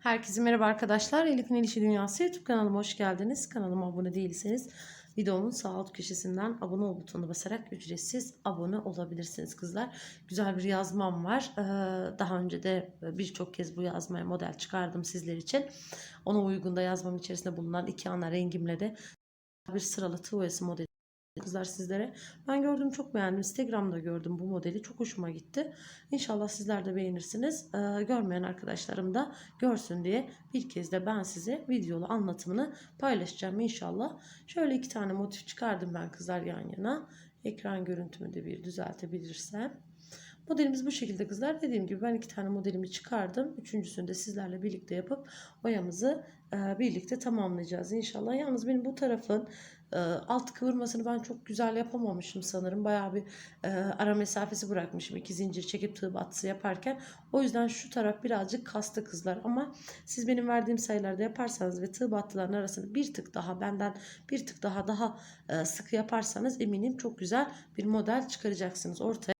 Herkese merhaba arkadaşlar. Elif'in El İşi Dünyası YouTube kanalıma hoş geldiniz. Kanalıma abone değilseniz videomun sağ alt köşesinden abone ol butonuna basarak ücretsiz abone olabilirsiniz kızlar. Güzel bir yazmam var. Ee, Daha önce de birçok kez bu yazmaya model çıkardım sizler için. Ona uygun da yazmamın içerisinde bulunan iki ana rengimle de bir sıralı tığ modeli kızlar sizlere. Ben gördüm çok beğendim. Instagram'da gördüm bu modeli. Çok hoşuma gitti. İnşallah sizler de beğenirsiniz. Ee, görmeyen arkadaşlarım da görsün diye bir kez de ben size videolu anlatımını paylaşacağım inşallah. Şöyle iki tane motif çıkardım ben kızlar yan yana. Ekran görüntümü de bir düzeltebilirsem. Modelimiz bu şekilde kızlar. Dediğim gibi ben iki tane modelimi çıkardım. Üçüncüsünü de sizlerle birlikte yapıp oyamızı e, birlikte tamamlayacağız inşallah. Yalnız benim bu tarafın e, alt kıvırmasını ben çok güzel yapamamışım sanırım. Bayağı bir e, ara mesafesi bırakmışım iki zincir çekip tığ battısı yaparken. O yüzden şu taraf birazcık kastı kızlar ama siz benim verdiğim sayılarda yaparsanız ve tığ battıların arasını bir tık daha benden bir tık daha daha e, sıkı yaparsanız eminim çok güzel bir model çıkaracaksınız ortaya.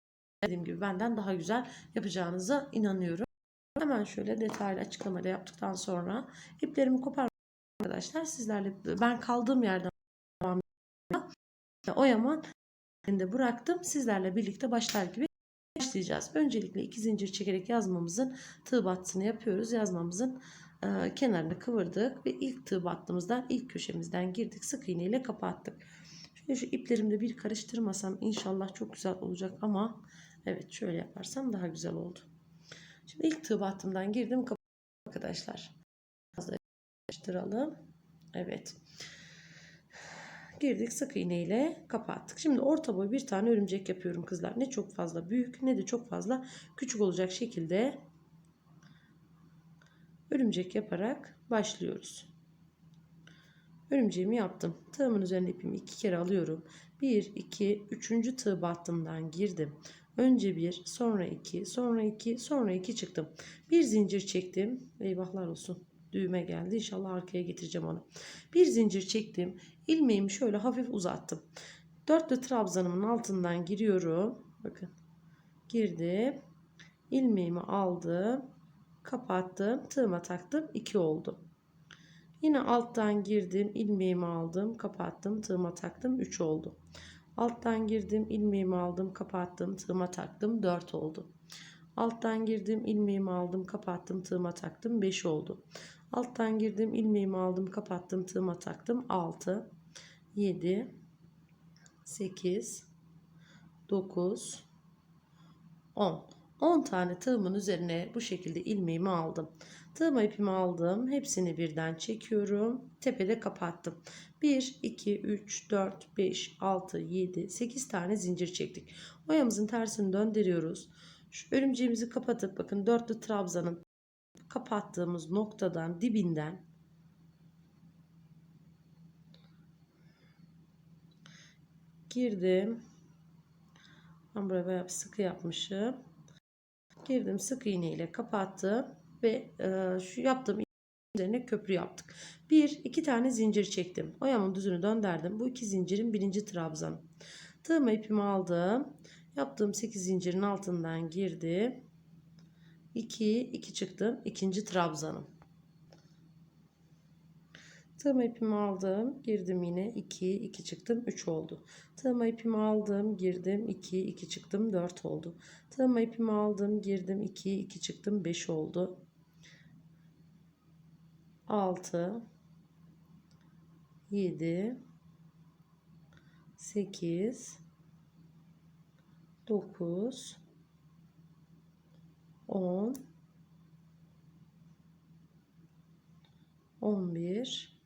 Dediğim gibi benden daha güzel yapacağınıza inanıyorum. Hemen şöyle detaylı açıklamada yaptıktan sonra iplerimi koparmak arkadaşlar sizlerle ben kaldığım yerden devam. Oyaman de bıraktım. Sizlerle birlikte başlar gibi başlayacağız. Öncelikle iki zincir çekerek yazmamızın tığ battısını yapıyoruz. Yazmamızın e, kenarını kıvırdık ve ilk tığ battığımızdan ilk köşemizden girdik. Sık iğne ile kapattık. Şöyle şu iplerimde bir karıştırmasam inşallah çok güzel olacak ama evet şöyle yaparsam daha güzel oldu. Şimdi ilk tığ battımdan girdim arkadaşlar. Biraz da karıştıralım. Evet. Girdik sık iğne ile kapattık. Şimdi orta boy bir tane örümcek yapıyorum kızlar. Ne çok fazla büyük ne de çok fazla küçük olacak şekilde örümcek yaparak başlıyoruz. Örümceğimi yaptım. Tığımın üzerine ipimi iki kere alıyorum. 1, 2, 3. tığ battımdan girdim. Önce bir, sonra iki, sonra iki, sonra iki çıktım. Bir zincir çektim. Eyvahlar olsun. Düğme geldi. İnşallah arkaya getireceğim onu. Bir zincir çektim. İlmeğimi şöyle hafif uzattım. Dörtlü trabzanımın altından giriyorum. Bakın. Girdim. İlmeğimi aldım. Kapattım. Tığıma taktım. 2 oldu. Yine alttan girdim. ilmeğimi aldım. Kapattım. Tığıma taktım. 3 oldu. Alttan girdim. ilmeğimi aldım. Kapattım. Tığıma taktım. 4 oldu. Alttan girdim. ilmeğimi aldım. Kapattım. Tığıma taktım. 5 oldu. Alttan girdim. ilmeğimi aldım. Kapattım. Tığıma taktım. 6 7 8 9 10 10 tane tığımın üzerine bu şekilde ilmeğimi aldım. Tığıma ipimi aldım. Hepsini birden çekiyorum. Tepede kapattım. 1, 2, 3, 4, 5, 6, 7, 8 tane zincir çektik. Oyamızın tersini döndürüyoruz. Şu örümceğimizi kapatıp bakın dörtlü trabzanın kapattığımız noktadan dibinden girdim. Ben buraya bayağı sıkı yapmışım. Girdim sık iğne ile kapattım ve e, şu yaptığım üzerine köprü yaptık. Bir, iki tane zincir çektim. Oyamın düzünü döndürdüm. Bu iki zincirin birinci trabzanı. Tığıma ipimi aldım. Yaptığım 8 zincirin altından girdim. 2, 2 çıktım. İkinci trabzanım. Tığıma ipimi aldım. Girdim yine. 2, 2 çıktım. 3 oldu. Tığıma ipimi aldım. Girdim. 2, 2 çıktım. 4 oldu. Tığıma ipimi aldım. Girdim. 2, 2 çıktım. 5 oldu. 6 7 8 9 10 11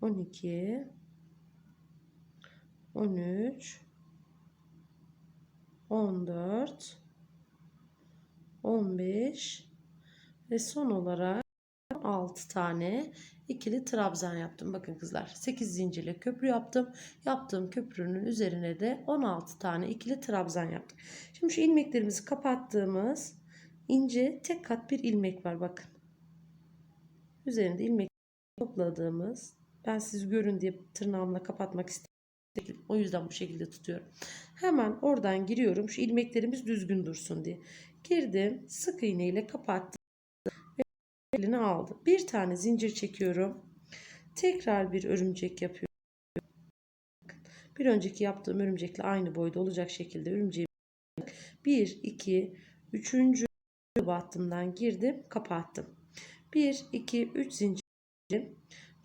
12 13 14 15 ve son olarak 6 tane ikili trabzan yaptım. Bakın kızlar 8 zincirle köprü yaptım. Yaptığım köprünün üzerine de 16 tane ikili trabzan yaptık. Şimdi şu ilmeklerimizi kapattığımız ince tek kat bir ilmek var bakın. Üzerinde ilmek topladığımız ben siz görün diye tırnağımla kapatmak istedim. O yüzden bu şekilde tutuyorum. Hemen oradan giriyorum. Şu ilmeklerimiz düzgün dursun diye. Girdim. Sık iğne ile kapattım. Ve elini aldı. Bir tane zincir çekiyorum. Tekrar bir örümcek yapıyorum. Bir önceki yaptığım örümcekle aynı boyda olacak şekilde örümceği 1 2 3. battımdan girdim, kapattım. 1 2 3 zincir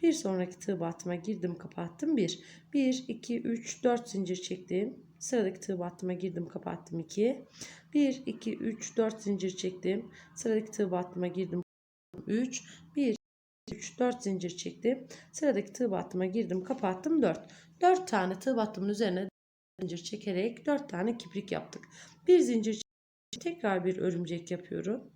bir sonraki tığ battıma girdim, kapattım 1. 1 2 3 4 zincir çektim. Sıradaki tığ battıma girdim, kapattım 2. 1 2 3 4 zincir çektim. Sıradaki tığ battıma girdim, 3. 1 3 4 zincir çektim. Sıradaki tığ battıma girdim, kapattım 4. 4 tane tığ battımın üzerine zincir çekerek 4 tane kiprik yaptık. Bir zincir çekip tekrar bir örümcek yapıyorum.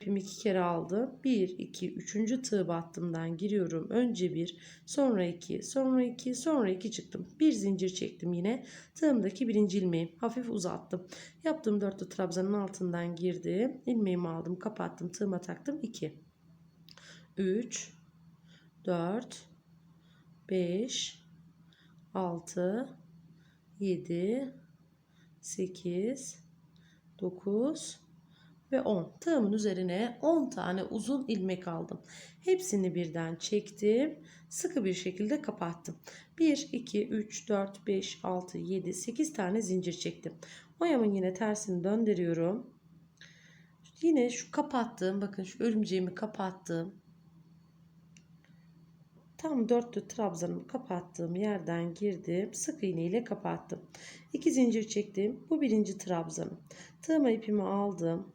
İpimi iki kere aldım. 1 2 3. tığ battımdan giriyorum. Önce 1, sonra 2, sonra 2, sonra 2 çıktım. Bir zincir çektim yine. Tığımdaki birinci ilmeği hafif uzattım. Yaptığım dörtlü trabzanın altından girdim. İlmeğimi aldım, kapattım, tığıma taktım 2. 3 4 5 6 7 8 9 ve 10 tığımın üzerine 10 tane uzun ilmek aldım. Hepsini birden çektim. Sıkı bir şekilde kapattım. 1 2 3 4 5 6 7 8 tane zincir çektim. Oyamın yine tersini döndürüyorum. Yine şu kapattığım bakın şu örümceğimi kapattım. Tam dörtlü trabzanımı kapattığım yerden girdim. Sık iğne ile kapattım. 2 zincir çektim. Bu birinci trabzanım. Tığıma ipimi aldım.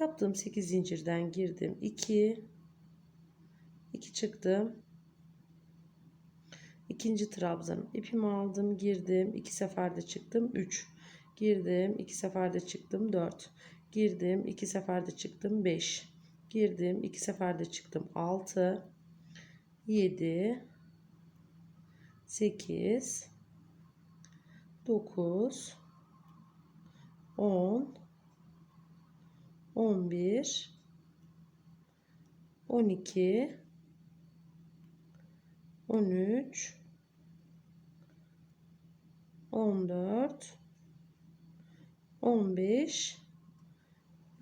Yaptığım 8 zincirden girdim. 2 2 çıktım. İkinci trabzanım. İpimi aldım, girdim. 2 seferde çıktım. 3 girdim. 2 seferde çıktım. 4 girdim. 2 seferde çıktım. 5 girdim. 2 seferde çıktım. 6 7 8 9 10 11 12 13 14 15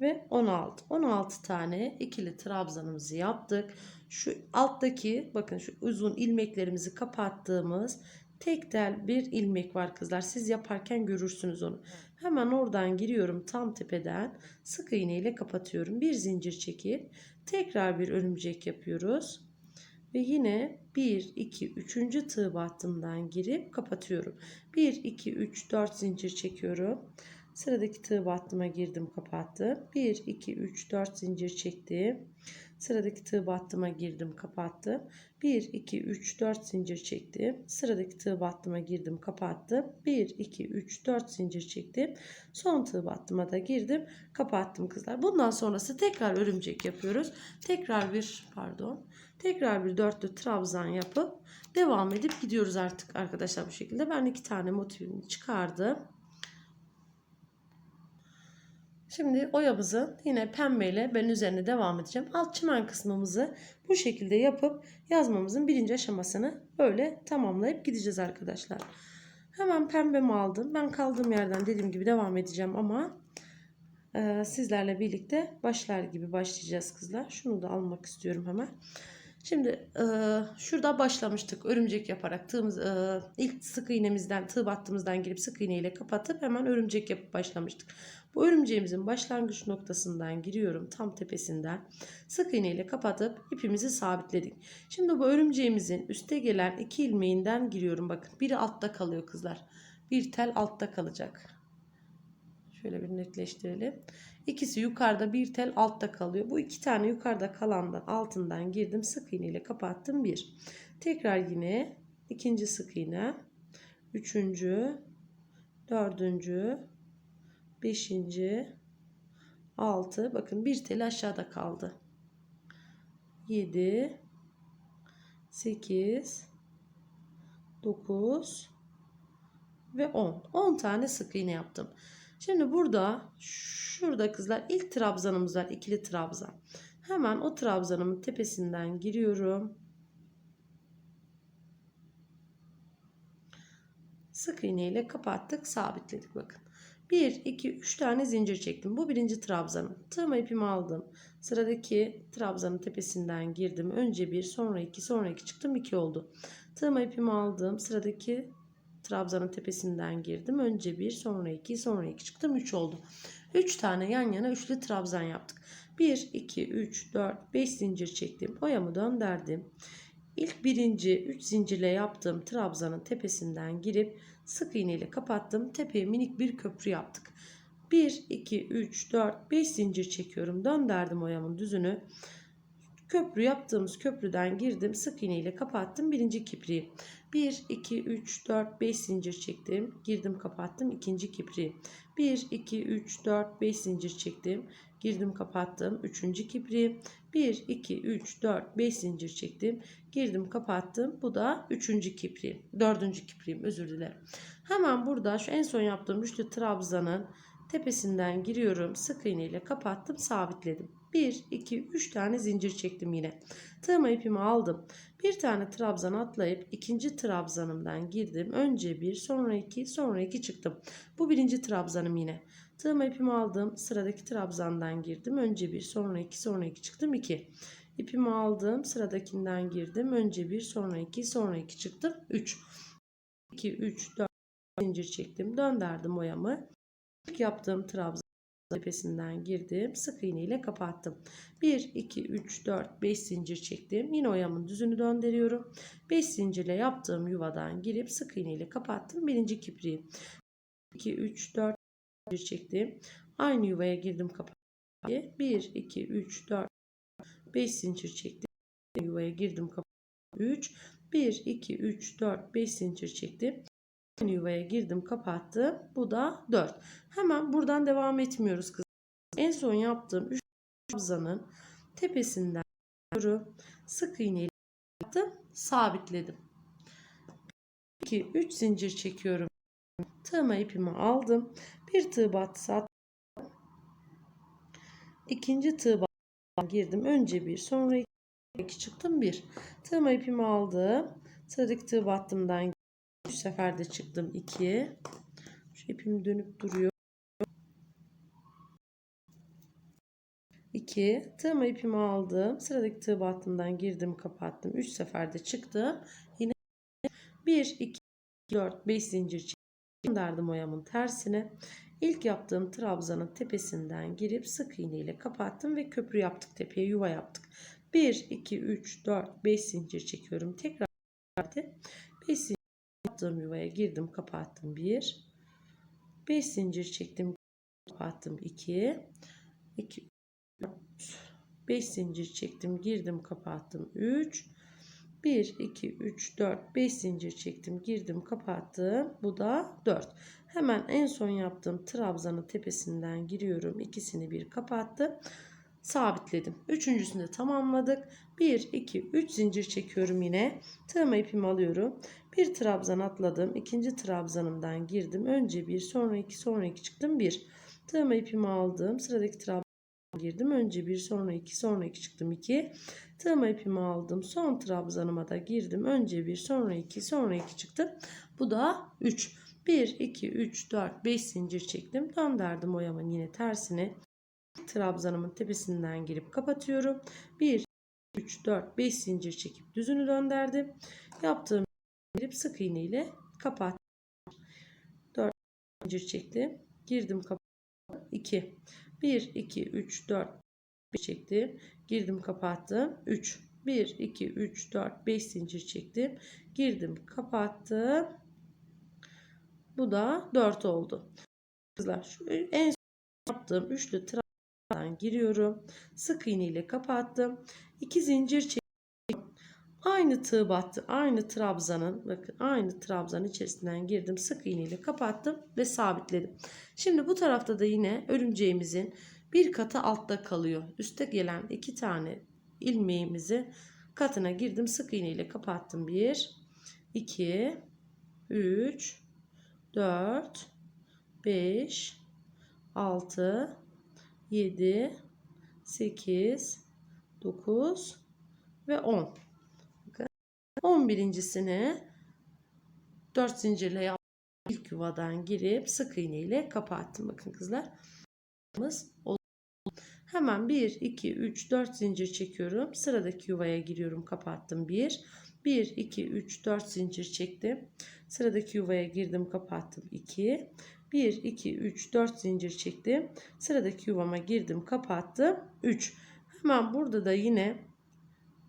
ve 16. 16 tane ikili trabzanımızı yaptık. Şu alttaki bakın şu uzun ilmeklerimizi kapattığımız tek tel bir ilmek var kızlar. Siz yaparken görürsünüz onu. Hemen oradan giriyorum tam tepeden sık iğne ile kapatıyorum. Bir zincir çekip tekrar bir örümcek yapıyoruz. Ve yine 1 2 3. tığ battımdan girip kapatıyorum. 1 2 3 4 zincir çekiyorum. Sıradaki tığ battıma girdim kapattım. 1 2 3 4 zincir çektim. Sıradaki tığ battıma girdim kapattım. 1 2 3 4 zincir çektim. Sıradaki tığ battıma girdim kapattım. 1 2 3 4 zincir çektim. Son tığ battıma da girdim kapattım kızlar. Bundan sonrası tekrar örümcek yapıyoruz. Tekrar bir pardon. Tekrar bir dörtlü trabzan yapıp devam edip gidiyoruz artık arkadaşlar bu şekilde. Ben iki tane motifimi çıkardım. Şimdi oyamızı yine pembeyle ben üzerine devam edeceğim. Alt çimen kısmımızı bu şekilde yapıp yazmamızın birinci aşamasını böyle tamamlayıp gideceğiz arkadaşlar. Hemen pembemi aldım. Ben kaldığım yerden dediğim gibi devam edeceğim ama e, sizlerle birlikte başlar gibi başlayacağız kızlar. Şunu da almak istiyorum hemen. Şimdi e, şurada başlamıştık örümcek yaparak tığımız e, ilk sık iğnemizden tığ battığımızdan girip sık iğne ile kapatıp hemen örümcek yapıp başlamıştık. Bu örümceğimizin başlangıç noktasından giriyorum tam tepesinden sık iğne ile kapatıp ipimizi sabitledik. Şimdi bu örümceğimizin üste gelen iki ilmeğinden giriyorum bakın biri altta kalıyor kızlar bir tel altta kalacak. Şöyle bir netleştirelim. İkisi yukarıda bir tel altta kalıyor. Bu iki tane yukarıda kalandan altından girdim. Sık iğne ile kapattım. Bir. Tekrar yine ikinci sık iğne. Üçüncü. Dördüncü. Beşinci. Altı. Bakın bir tel aşağıda kaldı. Yedi. Sekiz. Dokuz. Ve on. On tane sık iğne yaptım. Şimdi burada şurada kızlar ilk trabzanımız var. ikili trabzan. Hemen o trabzanımın tepesinden giriyorum. Sık iğne ile kapattık, sabitledik bakın. 1, 2, 3 tane zincir çektim. Bu birinci trabzanım. Tığma ipimi aldım. Sıradaki trabzanın tepesinden girdim. Önce 1, sonra 2, sonra 2 çıktım. 2 oldu. Tığma ipimi aldım. Sıradaki trabzanın tepesinden girdim. Önce 1, sonra 2, sonra 2 çıktım. 3 oldu. 3 tane yan yana üçlü trabzan yaptık. 1, 2, 3, 4, 5 zincir çektim. Boyamı döndürdüm. İlk birinci 3 zincirle yaptığım trabzanın tepesinden girip sık iğne ile kapattım. Tepeye minik bir köprü yaptık. 1, 2, 3, 4, 5 zincir çekiyorum. Döndürdüm oyamın düzünü. Köprü yaptığımız köprüden girdim. Sık iğne ile kapattım. Birinci kipriği. 1, 2, 3, 4, 5 zincir çektim. Girdim kapattım. ikinci kipriği. 1, 2, 3, 4, 5 zincir çektim. Girdim kapattım. Üçüncü kipriği. 1, 2, 3, 4, 5 zincir çektim. Girdim kapattım. Bu da üçüncü kipriğim. Dördüncü kipriğim özür dilerim. Hemen burada şu en son yaptığım üçlü trabzanın tepesinden giriyorum. Sık iğne ile kapattım sabitledim. 1, 2, 3 tane zincir çektim yine. Tığma ipimi aldım. Bir tane trabzan atlayıp ikinci trabzanımdan girdim. Önce bir sonra iki sonra iki çıktım. Bu birinci trabzanım yine. Tığma ipimi aldım. Sıradaki trabzandan girdim. Önce bir sonra iki sonra iki çıktım. 2. İpimi aldım. Sıradakinden girdim. Önce bir sonra iki sonra iki çıktım. 3. 2, 3, 4 zincir çektim. Döndürdüm oyamı. İlk yaptığım trabzan tepesinden girdim. Sık iğne ile kapattım. 1, 2, 3, 4, 5 zincir çektim. Yine oyamın düzünü döndürüyorum. 5 zincirle yaptığım yuvadan girip sık iğne ile kapattım. Birinci kipriği. 2, 3, 4 zincir çektim. Aynı yuvaya girdim kapattım. 1, 2, 3, 4, 5 zincir çektim. Yuvaya girdim kapattım. 3, 1, 2, 3, 4, 5 zincir çektim. Aynı yuvaya girdim kapattım. Bu da 4. Hemen buradan devam etmiyoruz kız. En son yaptığım 3 trabzanın tepesinden doğru sık iğne ile sabitledim. 2 3 zincir çekiyorum. Tığma ipimi aldım. Bir tığ battı attım. İkinci tığ battı girdim. Önce bir, sonra iki, iki çıktım bir. Tığma ipimi aldım. Sıradaki tığ battımdan 3 seferde çıktım 2. Şu ipim dönüp duruyor. 2. Tığma ipimi aldım. Sıradaki tığ battımdan girdim kapattım. 3 seferde çıktım. Yine 1, 2, 4, 5 zincir. Gönderdim oyamın tersine. İlk yaptığım trabzanın tepesinden girip sık iğne ile kapattım ve köprü yaptık tepeye yuva yaptık. 1, 2, 3, 4, 5 zincir çekiyorum. Tekrar 5 zincir yaptığım yuvaya girdim kapattım 1 5 zincir çektim kapattım 2 2 5 zincir çektim girdim kapattım 3 1 2 3 4 5 zincir çektim girdim kapattım bu da 4 hemen en son yaptığım trabzanın tepesinden giriyorum ikisini bir kapattım sabitledim üçüncüsünü de tamamladık 1 2 3 zincir çekiyorum yine tığma ipimi alıyorum bir trabzan atladım. ikinci trabzanımdan girdim. Önce bir, sonra iki, sonra iki çıktım. Bir. Tığma ipimi aldım. Sıradaki trabzan girdim. Önce bir, sonra iki, sonra iki çıktım. iki. Tığma ipimi aldım. Son trabzanıma da girdim. Önce bir, sonra iki, sonra iki çıktım. Bu da 3. 1, 2, 3, 4, 5 zincir çektim. Döndürdüm oyamın yine tersine. Trabzanımın tepesinden girip kapatıyorum. 1, 3, 4, 5 zincir çekip düzünü döndürdüm. Yaptığım girip sık iğne ile kapat. 4 zincir çektim. Girdim kapattım. 2 1 2 3 4 1 çektim. Girdim kapattım. 3 1 2 3 4 5 zincir çektim. Girdim kapattım. Bu da 4 oldu. Kızlar şu en son yaptığım üçlü trabzan giriyorum. Sık iğne ile kapattım. 2 zincir çektim. Aynı tığ battı. Aynı trabzanın bakın aynı trabzanın içerisinden girdim. Sık iğne ile kapattım ve sabitledim. Şimdi bu tarafta da yine örümceğimizin bir katı altta kalıyor. Üste gelen iki tane ilmeğimizi katına girdim. Sık iğne ile kapattım. 1 2 3 4 5 6 7 8 9 ve 10. 11.sini 4 zincirle yaptım. İlk yuva yuvadan girip sık iğne ile kapattım. Bakın kızlar. Hemen 1, 2, 3, 4 zincir çekiyorum. Sıradaki yuvaya giriyorum. Kapattım. 1, 1, 2, 3, 4 zincir çektim. Sıradaki yuvaya girdim. Kapattım. 2, 1, 2, 3, 4 zincir çektim. Sıradaki yuvama girdim. Kapattım. 3. Hemen burada da yine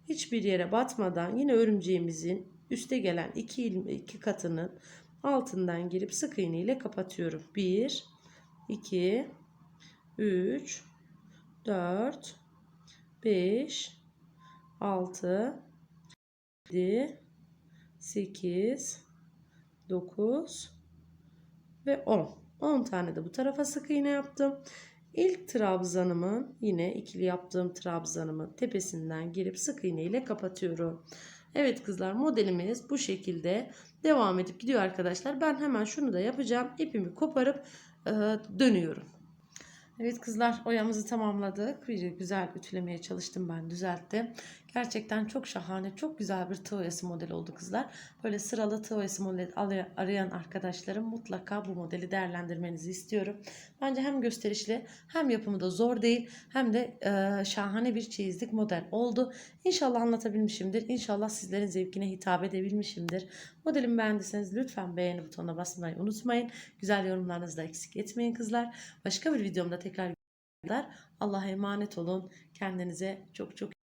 hiçbir yere batmadan yine örümceğimizin üste gelen iki, iki katının altından girip sık iğne ile kapatıyorum. 1, 2, 3, 4, 5, 6, 7, 8, 9 ve 10. 10 tane de bu tarafa sık iğne yaptım. İlk trabzanımın yine ikili yaptığım trabzanımın tepesinden girip sık iğne ile kapatıyorum. Evet kızlar modelimiz bu şekilde devam edip gidiyor arkadaşlar. Ben hemen şunu da yapacağım. İpimi koparıp e, dönüyorum. Evet kızlar oyamızı tamamladık. Bir güzel ütülemeye çalıştım ben düzelttim. Gerçekten çok şahane çok güzel bir tığ oyası modeli oldu kızlar. Böyle sıralı tığ modeli arayan arkadaşlarım mutlaka bu modeli değerlendirmenizi istiyorum. Bence hem gösterişli hem yapımı da zor değil hem de e, şahane bir çeyizlik model oldu. İnşallah anlatabilmişimdir. İnşallah sizlerin zevkine hitap edebilmişimdir. Modelimi beğendiyseniz lütfen beğeni butonuna basmayı unutmayın. Güzel yorumlarınızı da eksik etmeyin kızlar. Başka bir videomda tekrar. Allah'a emanet olun. Kendinize çok çok